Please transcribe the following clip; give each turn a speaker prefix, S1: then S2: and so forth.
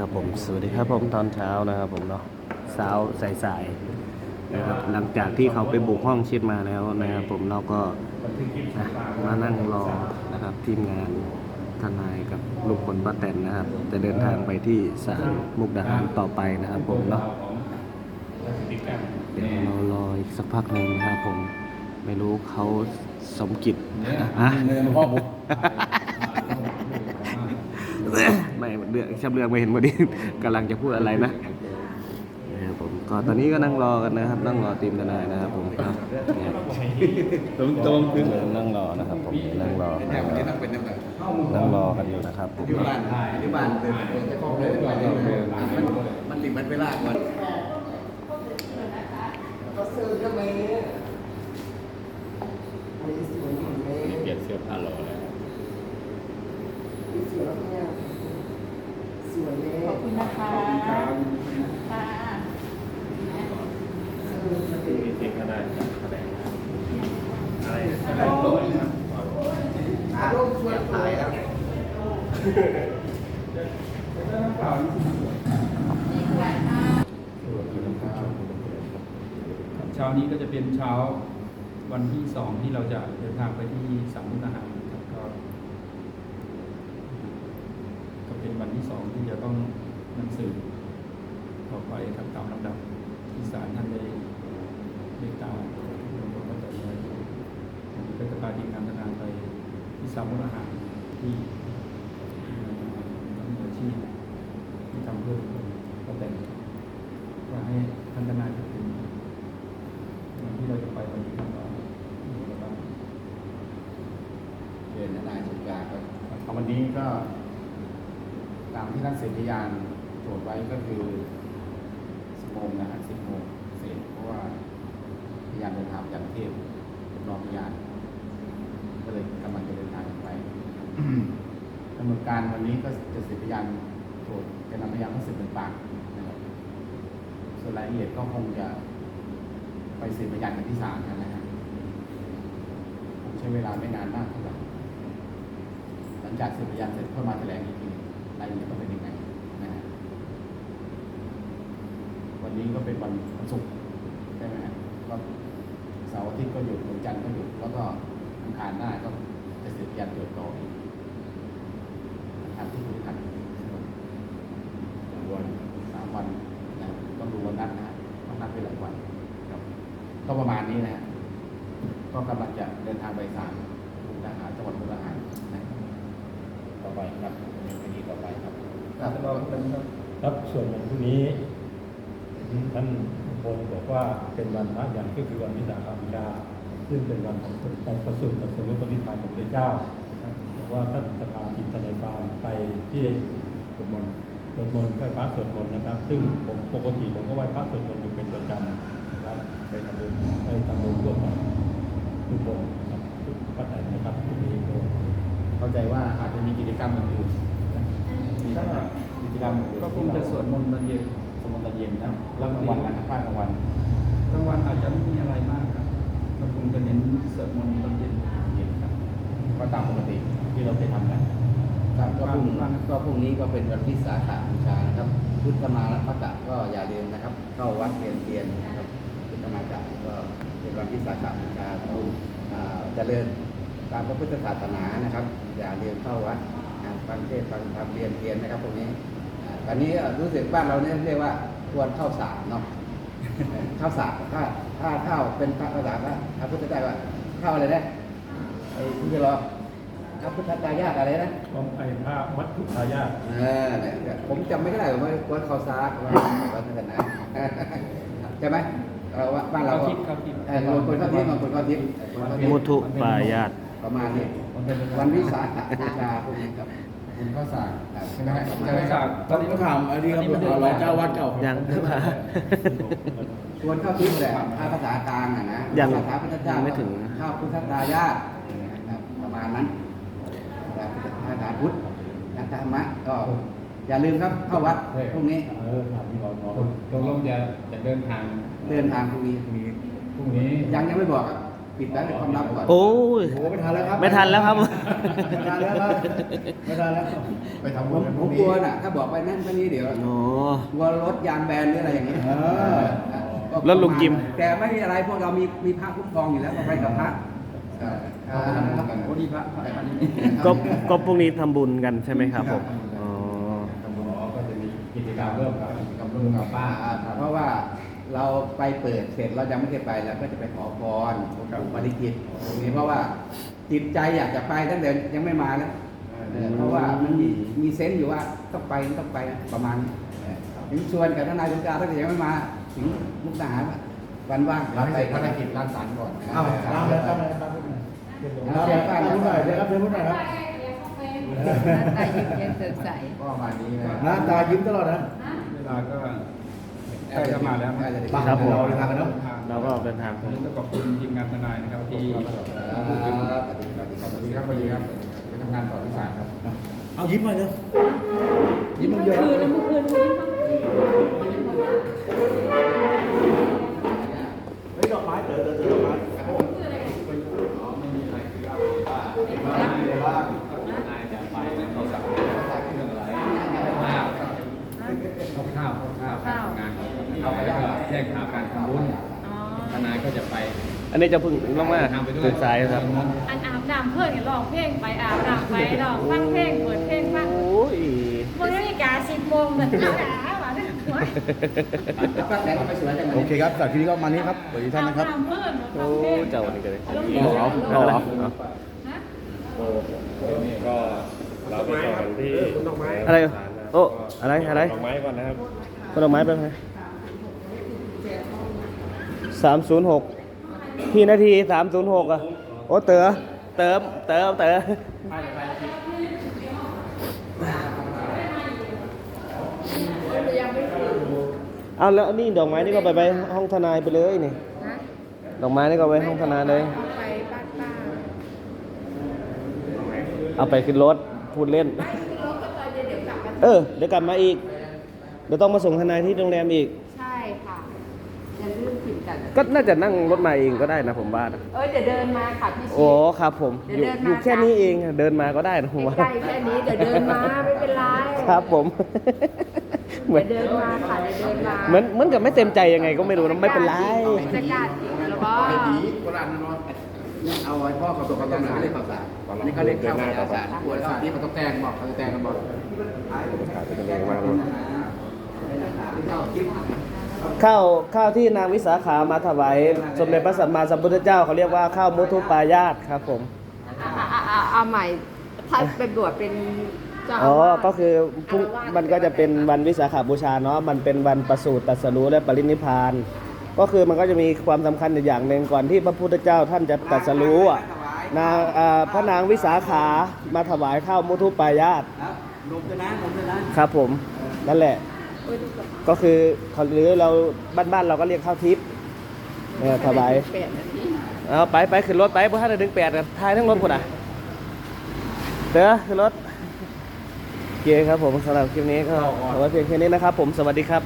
S1: ครับผมสวัสดีครับผมตอนเช้านะครับผมเนาะเช้าสายๆนะครับหลังจากที่เขาไปบุกห้องชิดมาแล้วนะครับผมเราก็นะมานั่งรอนะครับทีมงานทนายกับลูกคนป้าแตนนะครับ จะเดินทางไปที่ศาลมุกดาหารต่อไปนะครับผมเนาะเดี๋ยวเรารออีกสักพักหนึ่งนะครับผมไม่รู้เขาสมกิจฮะ
S2: เงินพ่อผม
S1: ไม่ เรื่องชำเรืองไม่เห็นพอดีกำลังจะพูดอะไรนะนะครับผมก็ตอนนี้ก็นั่งรอกันนะครับนั่งรอทีมทนายนะครับผมครับเนี่ย
S2: ตรงตรงคือ
S1: นั่งรอนะครับผมนั่งรอ
S2: แอบนี้ต้องเป็นน้ำหนัก
S1: นั่งรอกันอยู่นะครับผม
S2: ที่บ้านที่บ้านเดินจะครอบเลยที่บ้านมันติดมันเวลาก่อน
S3: เปลี่ยนเสื้อผ้ารอแล้ว
S4: ขอบคุณนะคะค่ะ
S3: มีเทคก็ได้แสดงอะไรอะไร
S5: เช้านี้ก็จะเป็นเช้าวันที่สองที่เราจะเดินทางไปที่สามมุกดาหารครับก็ก็ เป็นวันที่สองที่จะต้องนำสื่อต่อไปครับตามลำดับที่ศาลท่านได้เมตตาลงโทษตั้งแต่เลยวันนี้ก็จะพาทีมงานทนายไปที่สามมุกดาหารที่ทำมืออาชีพที่ทำเพื่อก็แต่งว่าให้ท่านทนายตัดสินวันที่เราจะไปวันนี้ครับว่ามีอะไรบ้าง
S2: เดินนายสุกาครับวันนี้ก็ตามที่ท่านเสร็จพยานโจทย์ไว้ก็คือสิบโมงนะฮะสิบโมงเสร็จเพราะว่าพยานเดินทางจากกรุงเทพรอพยาน ก็เลยกำลังจะเดินทางไปกำหนดการวันนี้ก็จะเสร็จพยานโจทย์จะนำพยานเข้าสืบเป็นปากนะครับส่วนรายละเอียดก็คงจะไปสืบพยานกันที่ศาลกันนะฮะคงใช้เวลาไม่นานมากเท่าไหร่หลังจากสืบพยานเสร็จก็มาแถลงอีกที รายละเอียดต้องเป็นยังไงนะฮะวันนี้ก็เป็นวันวันศุกร์ใช่ไหมฮะก็เสาร์อาทิตย์ก็หยุดวันจันทร์ก็หยุดแล้วก็อังคารหน้าก็จะเสืบพยานโจทย์ต่ออีกทางที่คุณทันวันสามวันนะต้องดูวันนัดนะฮะต้องนัดไปหลายวันครับก็ประมาณนี้นะฮะก็กำลังจะเดินทางไปศาลมุกดาหารจังหวัดมุกดาหารนะต่อไปครับเป็นคดีต่อไปครับ
S5: ครับเราเป็นครับ
S6: ครับส่วนวันพรุ่งนี้ท่านพลบอกว่าเป็นวันพระใหญ่ก็คือวันวิสาขบูชาซึ่งเป็นวันของการประสูติตรัสรุปปฏิภาณของพระเจ้านะครับบอกว่าท่านจะพาทีมทนายความไปที่สวดมนต์สวดมนต์ไหว้พระสวดมนต์นะครับ ซึ่งผมปกติผมก็ไหว้พระสวดมนต์อยู่เป็นประจำนะครับไปทำบุญไปทำบุญร่วมกับทุกคนนะครับทุกปัจจัยนะครับพรุ่งนี้ก็
S2: เข้าใจว่าอาจจะมีกิจกรรมอื่นๆมีกิจกรรมอื่นๆ
S5: ก็ค งจะสวดมนต์ตอนเย็น
S2: สวดมนต์ตอนเย็นนะแล้วกลางวันนะครับภาคกลางวัน
S5: กลางวันอาจจะไม่มีอะไรมากครับเราคงจะเน้นสวดมนต์ตอนเย็น
S2: เย็นครับก็ตามปกติที่เราเคยทำกัน
S7: ครับก็พรุ่งก็พรุ่งนี้ก็เป็นวันวิสาขบูชานะครับพุทธมาและพระกะก็อย่าลืมนะครับ เข้าวัดเรียนเตียนนะครับพุทธมาจักก็เป็นวันวิสาขบูชาต้องอ่าเจริญตามพระพุทธศาสนานะครับ อย่าลืมเข้าวัดอ่าฟังเทศน์ฟังธรรมเรียนเตียนนะครับพวกนี้ อ่าตอนนี้รู้สึกบ้านเราเนี่ยเรียกว่าควรเข้าสารเนาะเข้าสารถ้าถ้าเข้าเป็นพระภาษาพระพระพุทธเจ้าว่าเข้าอะไรนะไอ้ที่จะรอพระพุทธตายาตอะไรนะ
S6: ของไอ้พระวัดทุกทายาท
S7: เออเนี่ยผมจำไม่ได้ว่าวัดเขาซากว่าวัดศาสนาใช่ไหมเออว่าบ้านเรา
S5: เข้า
S7: ก็
S5: ทิพย์เข้าทิพย์
S7: เออบางคนเข้าทิพย์บางคนเข้าทิพย์คนเข้าทิพ
S1: มุ
S7: ย์
S1: ทุปายาต
S7: ประมาณนี้
S5: มันเป็น
S7: วันวิสาขบูชาพวกนี้ครับ
S2: คุณข้าวสาร
S7: ครับ
S2: ใช่ไหมฮะ
S5: จะไม่จากตอนนี้
S2: ต้องถามอันนี้ครับรองเจ้าวัดเก่า
S1: ยัง
S7: ควรเข้าทิพย์แหละถ้าภาษากลางอะนะ
S1: ยัง
S7: ภาษาพุทธเจ้า
S1: ยังไม่ถึง
S7: เข้าพุทธทายาทนะครับประมาณนั้นภาษาพุทธภาษาธรรมะก็อย่าลืมครับเข้าวัดพรุ่งนี้
S6: เออถามที่เราเนาะ
S3: ตกลงจะจะเดินทาง
S7: เดินทางพรุ่งนี้
S3: พรุ่งนี้
S7: ยังยังไม่บอกครับ ปิดไว้เป็นความลับก่อน
S1: โอ้ย
S2: โอ้ไม่ทันแล้วครับ
S1: ไม่ทันแล้วครับ
S2: ไม่ทันแล้วครับไม่ทันแล้วไปทำ
S7: ผ
S2: บุญ
S7: ม
S2: กันพ
S7: ผ
S2: รุ่ง
S7: ม
S2: นี้
S7: กลัวน่ะ ถ้าบอกไปนั่นไปนี่เดี๋ยว
S1: โอ้
S7: กลัวรถยางแบนหรืออะไรอย่างเงี้ย
S2: เออ
S1: รถลุงจิม
S7: แต่ไม่มีอะไรพวกเรามีมีพระคุ้มครองอยู่แล้วก็ไปกับพระเอ่อเอ่อโอ้ดีพระพระพระนี่
S1: ก็ก็พรุ่งนี้ทำบุญกันใช่ไหมครับผมอ๋อ
S2: ทำบุญก็จะมีกิจกรรมเริ่มกับกับลุงกับป้า
S7: อ่าเพราะว่า เราไปเปิดเสร็จเรายังไม่เคยไปเราก็จะไปขอพรครับปฏิจิตตรงนี้เพราะว่าจิตใจอยากจะไปตั้งแต่ยังไม่มาแล้วเพราะว่ามันมีมีเซนต์อยู่ว่าต้องไปต้องไปประมาณถึงชวนกับทนายสุณกาตั้งแต่ยังไม่มา ถึงมุกดาหารวันว่างเราไป
S2: ภารกิจรักษาก่อนเอาามเลยตามเลยตามเลยเราเดี๋ยวตาดูหน่อยเดี๋ยวครับเดี๋ยวรู้หน่อยครับ
S4: หน้าตายิ้มเสดใส
S7: ก็ประมาณนี้นะ
S2: หน้าตายิ้มตลอดนะ
S5: เวลาก็ ใกล้จะมาแล้ว
S7: ใกล้จะถึง
S1: ครับผม
S2: เราเดินทางกันเนอะ
S1: เราก็เดินทาง
S5: วันนี้ก็ขอบคุณทีมงานทนายนะครับที่
S7: ครับสวัสดีครับ
S2: สวัสดีครับสวัสดีครับไปทำงานต่อที่ศาลครับ เอายิ้มมาเลยยิ้มมันเยอะ
S4: คืนแล้วเมื่อคืนนี้
S2: เฮ้ยดอกไม้เต๋อเต๋อเต๋อดอกไม้
S3: ข้าวข้าวข้าวงานเอาไปแล้วก็แจ้งข่าวการทำบุญ
S4: อ๋อ
S3: ทนายก็จะไป
S1: อั นนี้จะพึ่งลงมาตื่นสายครับ
S4: อันอาบน้ำเพื่อนเนี่ยร้องเพลงไปอาบน้ำไปร้องฟังเพลงเปิดเพลงฟัง
S1: โอ้ย
S4: มันนาฬิกาสิบโมงเหมือนกันนะหวานเลยหัว
S7: ป้าแตนก็ไปสวยจังเลย
S2: โอเคครับจากที่นี้ก็มานี้ครับสวัสดีท่านนะครับ
S4: อาบน้ำเพื่อนมา
S1: โอ้
S4: ฟังเพลง
S1: เจ้าวันนี้ก็เลย
S4: เอา
S1: เอา
S4: เอา
S1: เอาเอา
S4: ฮะ
S3: โอ้นี่ก็เราไปต่อกันที่
S1: อะไรโอ้อะไรอะไร
S3: ดอกไม้ก่อนนะครับ
S1: คนดอกไม้เป็นไงสามศูนย์หก พี่นาทีสามศูนย์หกอะ โอ้เต๋อเติมเติมเต๋อเอาแล้วนี่ดอกไม้นี่ก็ไปไปห้องทนายไปเลยนี่
S4: ฮะ
S1: ดอกไม้นี่ก็ไปห้องทนายเลย
S4: เอาไปบ้านป้า
S1: เอาไปขึ้นรถพูดเล่น
S4: รถก็ไปเดี๋ยวกลับมา
S1: เออ เดี๋ยวกลับมาอีก เดี๋ยวต้องมาส่งทนายที่โรงแรมอีก
S4: ใช่ค่ะ อย่าลืมผิดกัน
S1: ก็น่าจะนั่งรถมาเองก็ได้นะผมว่านะ
S4: เอ้ยเดี๋ยวเดินมาค่ะพี่
S1: โอ้
S4: ชิ
S1: ครับผม
S4: เดี๋
S1: อ
S4: ยว
S1: ยู่
S4: เดินมา
S1: อยู่แค่นี้เองอะเดินมาก็ได้นะผมว่า
S4: ใกล้ๆแค่นี้เดี๋ยวเดินมาไม่เป็นไร
S1: ครับผม เหมือน
S4: เดี๋ยวเดินมาค่ะเดี๋ยวเดินมา
S1: เหมือนเหมือนกับไม่เต็มใจยังไงก็ไม่รู้นะไม่เป็นไร
S4: จะกัดแล้วก็
S7: ไอ้ผีโบราณนะเนาะเอาไอ้พ่อเขาตกเขาต้องหาเรียกข่าวสารนี่เขาเรียกข้าวข่าวสารปวดข่าวที่เขาต้องแตงบอกเขาจะแตงกันบอก
S1: ข้า วข้าวที่นางวิสาขามาถวายสมเด็จพระสัมมาสัมพุทธเจ้าเขาเรียกว่าข้าวมุทุปายาตครับผม
S4: เอาใหม่ถ้าไปบวชเป็นเจ้า
S1: อ๋อ
S4: อาวาส
S1: ก็คือพรุ่ง
S4: อาวาส
S1: มันก็จะเป็นวันวิสาขาบูชาเนาะ มันเป็นวันประสูติตรัสรู้และปรินิพพาน ก็คือมันก็จะมีความสำคัญอยู่อย่างหนึ่งก่อนที่พระพุทธเจ้าท่านจะตรัสรู้อะนางอ่าพระนางวิสาขามาถวายข้าวมุทุปายาต
S7: ครับนมด้วยนะนมด้วยนะครับ
S1: ผม นั่นแหละ ก็คือเขาหรือเราบ้านๆเราก็เรียกข้าวทิพย์เนี่ยถวาย
S4: เปลี่ยนนาที
S1: เอาไปไปขึ้นรถไปเพราะถ้าจะดึงแปดกันทายทั้งรถคนอะเด้อขึ้นรถโอเคครับผมสำหรับคลิปนี้ก็เอาไว้เพียงแค่นี้นะครับ ผมสวัสดีครับ